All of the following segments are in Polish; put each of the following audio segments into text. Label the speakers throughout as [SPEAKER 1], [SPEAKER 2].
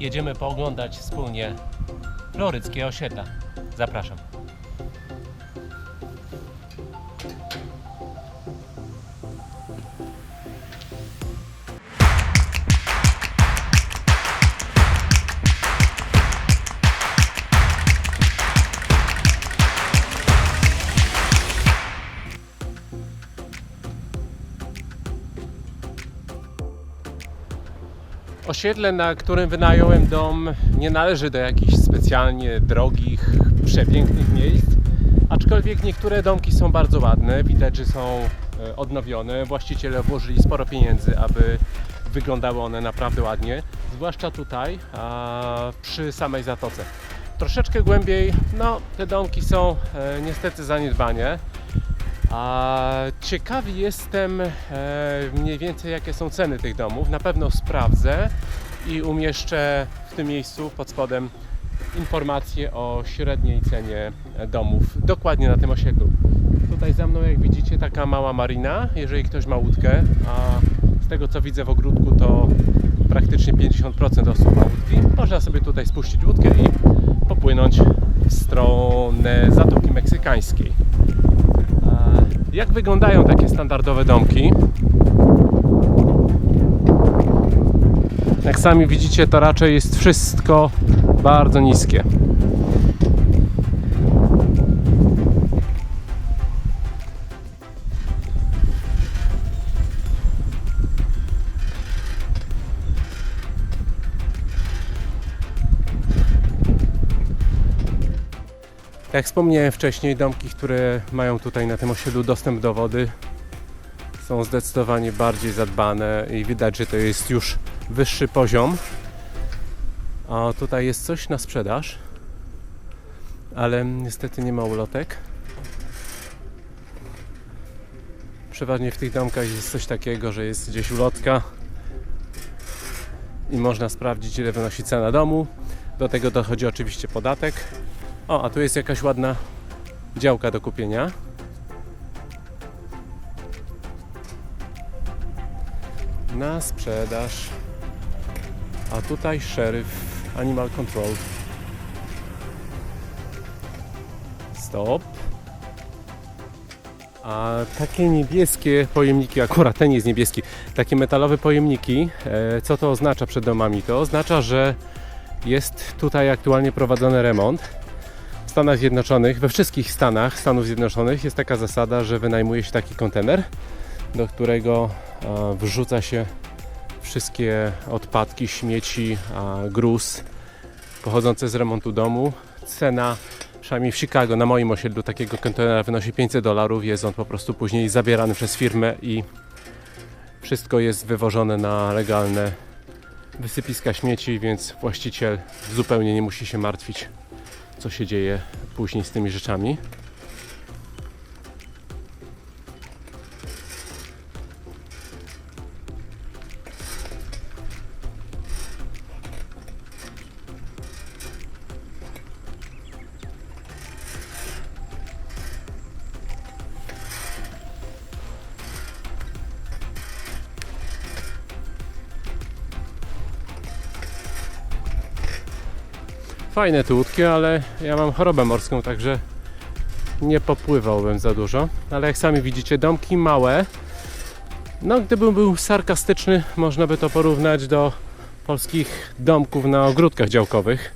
[SPEAKER 1] jedziemy pooglądać wspólnie floryckie osiedla. Zapraszam. Osiedle, na którym wynająłem dom, nie należy do jakichś specjalnie drogich, przepięknych miejsc. Aczkolwiek niektóre domki są bardzo ładne, widać, że są e, odnowione. Właściciele włożyli sporo pieniędzy, aby wyglądały one naprawdę ładnie. Zwłaszcza tutaj, przy samej zatoce. Troszeczkę głębiej, no te domki są e, niestety zaniedbanie. A ciekawy jestem e, mniej więcej jakie są ceny tych domów. Na pewno sprawdzę i umieszczę w tym miejscu pod spodem informacje o średniej cenie domów dokładnie na tym osiedlu. Tutaj za mną jak widzicie taka mała marina, jeżeli ktoś ma łódkę, a z tego co widzę w ogródku to praktycznie 50% osób ma łódki. Można sobie tutaj spuścić łódkę i popłynąć w stronę Zatoki Meksykańskiej. Jak wyglądają takie standardowe domki? Jak sami widzicie, to raczej jest wszystko bardzo niskie. Jak wspomniałem wcześniej, domki, które mają tutaj na tym osiedlu dostęp do wody, są zdecydowanie bardziej zadbane i widać, że to jest już wyższy poziom. A tutaj jest coś na sprzedaż, ale niestety nie ma ulotek. Przeważnie w tych domkach jest coś takiego, że jest gdzieś ulotka i można sprawdzić, ile wynosi cena domu. Do tego dochodzi oczywiście podatek. O, a tu jest jakaś ładna działka do kupienia. Na sprzedaż. A tutaj szeryf Animal Control. Stop. A takie niebieskie pojemniki, akurat ten jest niebieski, takie metalowe pojemniki, e, co to oznacza przed domami? To oznacza, że jest tutaj aktualnie prowadzony remont. Stanach Zjednoczonych, we wszystkich Stanach Stanów Zjednoczonych jest taka zasada, że wynajmuje się taki kontener, do którego e, wrzuca się wszystkie odpadki, śmieci, gruz pochodzące z remontu domu. Cena, przynajmniej w Chicago, na moim osiedlu takiego kontenera wynosi 500 dolarów. Jest on po prostu później zabierany przez firmę i wszystko jest wywożone na legalne wysypiska śmieci, więc właściciel zupełnie nie musi się martwić co się dzieje później z tymi rzeczami. Fajne tu łódki, ale ja mam chorobę morską, także nie popływałbym za dużo. Ale jak sami widzicie, domki małe. No, gdybym był sarkastyczny, można by to porównać do polskich domków na ogródkach działkowych.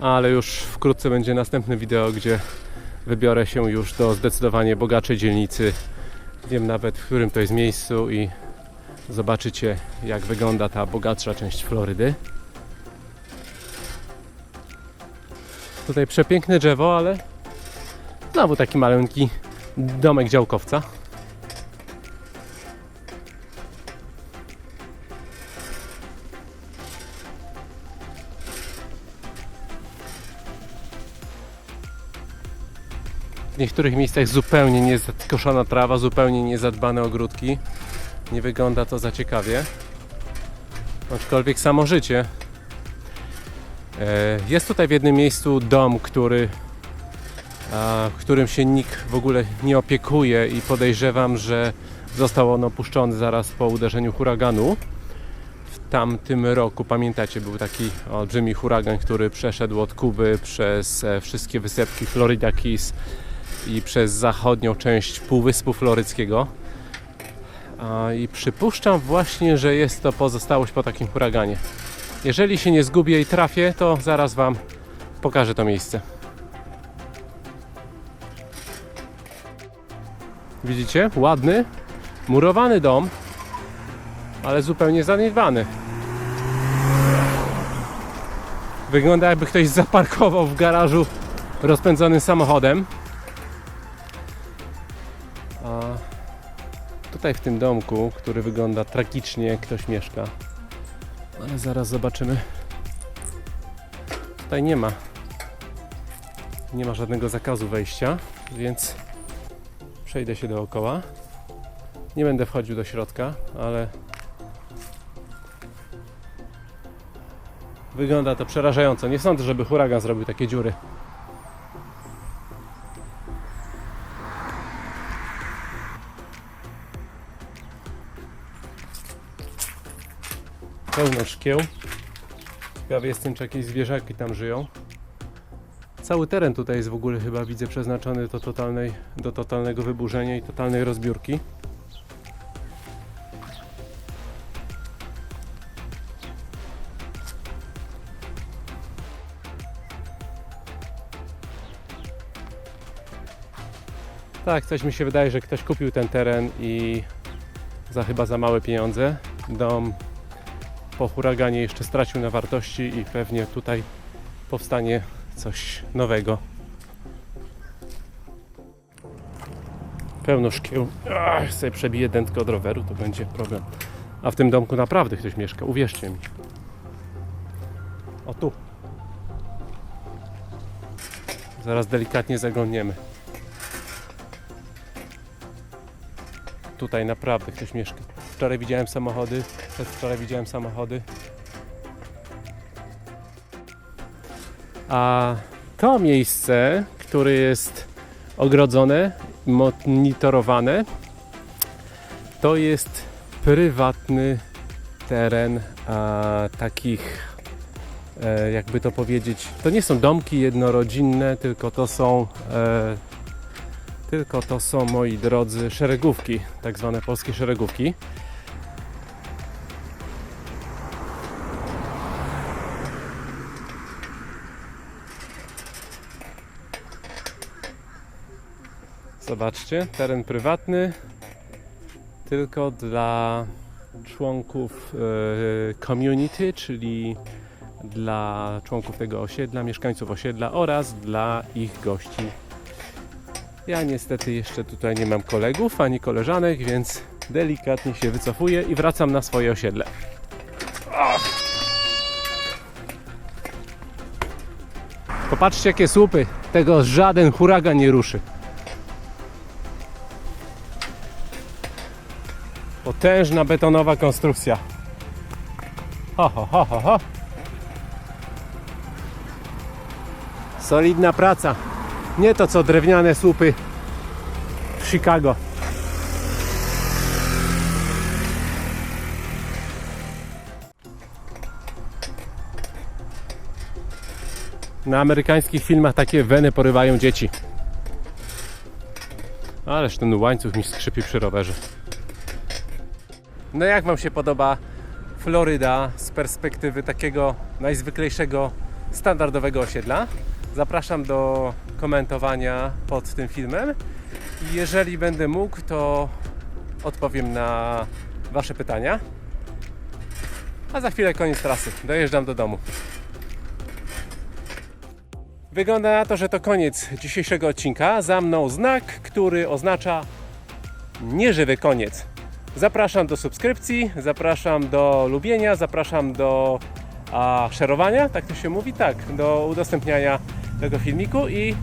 [SPEAKER 1] Ale już wkrótce będzie następne wideo, gdzie wybiorę się już do zdecydowanie bogatszej dzielnicy. Wiem nawet, w którym to jest miejscu i zobaczycie jak wygląda ta bogatsza część Florydy. Tutaj przepiękne drzewo, ale znowu taki maleńki domek działkowca. W niektórych miejscach zupełnie niezakoszona trawa, zupełnie niezadbane ogródki. Nie wygląda to za ciekawie. Aczkolwiek samo życie. E, Jest tutaj w jednym miejscu dom, który, którym się nikt w ogóle nie opiekuje i podejrzewam, że Został on opuszczony zaraz po uderzeniu huraganu. W tamtym roku, pamiętacie, był taki olbrzymi huragan, który przeszedł od Kuby przez e, wszystkie wysepki Florida Keys i przez zachodnią część Półwyspu Floryckiego. I przypuszczam właśnie, że jest to pozostałość po takim huraganie. Jeżeli się nie zgubię i trafię, to zaraz Wam pokażę to miejsce. Widzicie? Ładny, murowany dom, ale zupełnie zaniedbany. Wygląda jakby ktoś zaparkował w garażu rozpędzonym samochodem. Tutaj w tym domku, który wygląda tragicznie, ktoś mieszka. Ale zaraz zobaczymy. Tutaj nie ma. Nie ma żadnego zakazu wejścia, więc przejdę się dookoła. Nie będę wchodził do środka, ale wygląda to przerażająco. Nie sądzę, żeby huragan zrobił takie dziury. Pełno szkieł. Ciekawy jestem, czy jakieś zwierzaki tam żyją. Cały teren tutaj jest w ogóle chyba widzę przeznaczony do, totalnej, do totalnego wyburzenia i totalnej rozbiórki. Tak, coś mi się wydaje, że ktoś kupił ten teren i za chyba za małe pieniądze. Dom po huraganie jeszcze stracił na wartości i pewnie tutaj powstanie coś nowego. Pełno szkieł. Ach, sobie przebiję dętkę od roweru, to będzie problem. A w tym domku naprawdę ktoś mieszka, uwierzcie mi. O tu. Zaraz delikatnie zaglądniemy. Tutaj naprawdę ktoś mieszka. Wczoraj widziałem samochody, przedwczoraj widziałem samochody. A to miejsce, które jest ogrodzone, monitorowane, to jest prywatny teren a, takich, e, jakby to powiedzieć, to nie są domki jednorodzinne, tylko to są, e, tylko to są, moi drodzy, szeregówki, tak zwane polskie szeregówki. Zobaczcie, teren prywatny, tylko dla członków e, community, czyli dla członków tego osiedla, mieszkańców osiedla oraz dla ich gości. Ja niestety jeszcze tutaj nie mam kolegów ani koleżanek, więc delikatnie się wycofuję i wracam na swoje osiedle. Popatrzcie jakie słupy, tego żaden huragan nie ruszy. Potężna betonowa konstrukcja. Ho, ho, ho, ho, ho. Solidna praca. Nie to co drewniane słupy w Chicago. Na amerykańskich filmach takie weny porywają dzieci. Ależ ten łańcuch mi skrzypi przy rowerze. No jak Wam się podoba Floryda z perspektywy takiego najzwyklejszego, standardowego osiedla? Zapraszam do komentowania pod tym filmem i jeżeli będę mógł, to odpowiem na Wasze pytania. A za chwilę koniec trasy. Dojeżdżam do domu. Wygląda na to, że to koniec dzisiejszego odcinka. Za mną znak, który oznacza nieżywy koniec. Zapraszam do subskrypcji, zapraszam do lubienia, zapraszam do a, szerowania, tak to się mówi, tak, do udostępniania tego filmiku i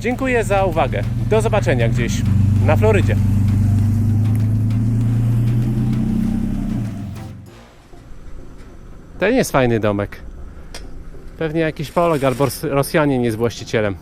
[SPEAKER 1] dziękuję za uwagę. Do zobaczenia gdzieś na Florydzie. Nie jest fajny domek. Pewnie jakiś Polak albo Rosjanin jest właścicielem.